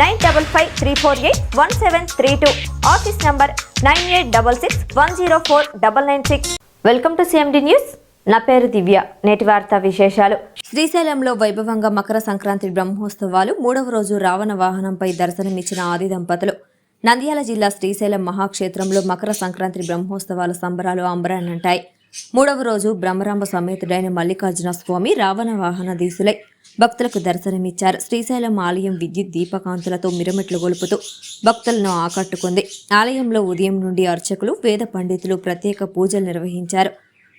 nine double five three four eight one seven three two. Office number nine eight double six one zero four double nine six. Welcome to CMD news. నా పేరు దివ్య. నేటి వార్తా విశేషాలు. శ్రీశైలంలో వైభవంగా మకర సంక్రాంతి బ్రహ్మోత్సవాలు మూడవ రోజు రావణ వాహనంపై దర్శనమిచ్చిన ఆది దంపతులు. నంద్యాల జిల్లా శ్రీశైలం మహాక్షేత్రంలో మకర సంక్రాంతి బ్రహ్మోత్సవాల సంబరాలు అంబరాన్నంటాయి. మూడవ రోజు బ్రహ్మరాంబ సమేతుడైన మల్లికార్జున స్వామి రావణ వాహన దీసులై భక్తులకు దర్శనమిచ్చారు. శ్రీశైలం ఆలయం విద్యుత్ దీపకాంతులతో మిరమిట్లు గొలుపుతూ భక్తులను ఆకట్టుకుంది. ఆలయంలో ఉదయం నుండి అర్చకులు వేద పండితులు ప్రత్యేక పూజలు నిర్వహించారు.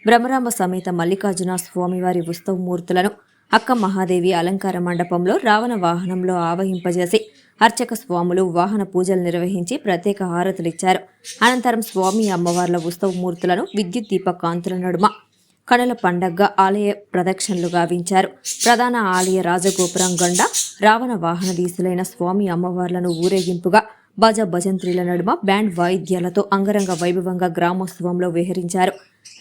బ్రహ్మరాంబ సమేత మల్లికార్జున స్వామివారి ఉత్సవమూర్తులను అక్క మహాదేవి అలంకార మండపంలో రావణ వాహనంలో ఆవహింపజేసి అర్చక స్వాములు వాహన పూజలు నిర్వహించి ప్రత్యేక హారతులిచ్చారు అనంతరం స్వామి అమ్మవార్ల ఉత్సవమూర్తులను విద్యుత్ దీప కాంతుల నడుమ కనుల పండగగా ఆలయ ప్రదక్షిణలు గావించారు. ప్రధాన ఆలయ రాజగోపురం గండ రావణ వాహన దీసులైన స్వామి అమ్మవార్లను ఊరేగింపుగా బజ భజంత్రిల నడుమ బ్యాండ్ వాయిద్యాలతో అంగరంగ వైభవంగా గ్రామోత్సవంలో విహరించారు.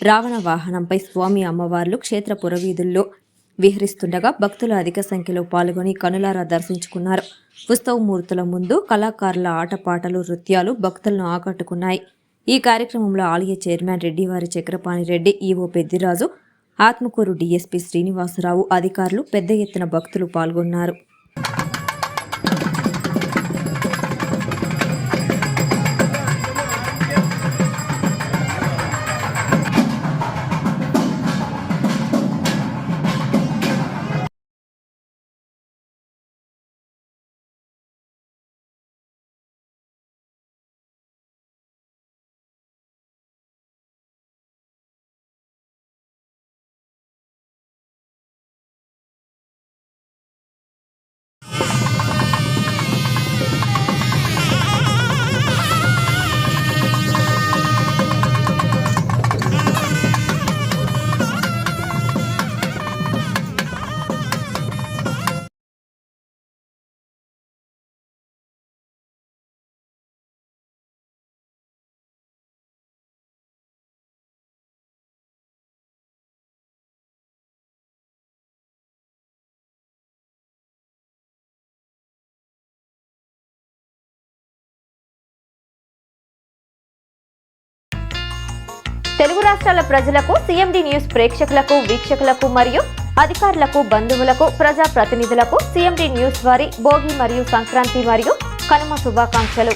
రావణ వాహనంపై స్వామి అమ్మవార్లు క్షేత్ర పురవీధుల్లో విహరిస్తుండగా భక్తులు అధిక సంఖ్యలో పాల్గొని కనులారా దర్శించుకున్నారు. ఉత్సవమూర్తుల ముందు కళాకారుల ఆటపాటలు నృత్యాలు భక్తులను ఆకట్టుకున్నాయి. ఈ కార్యక్రమంలో ఆలయ chairman Reddivari Chakrapani Reddy EO Peddiraju Atmakur DSP Srinivasarao అధికారులు పెద్ద ఎత్తున భక్తులు పాల్గొన్నారు. తెలుగు రాష్ట్రాల ప్రజలకు సిఎండి న్యూస్ ప్రేక్షకులకు వీక్షకులకు మరియు అధికారులకు బంధువులకు ప్రజా ప్రతినిధులకు సిఎండి న్యూస్ వారి భోగి మరియు సంక్రాంతి మరియు కనుమ శుభాకాంక్షలు.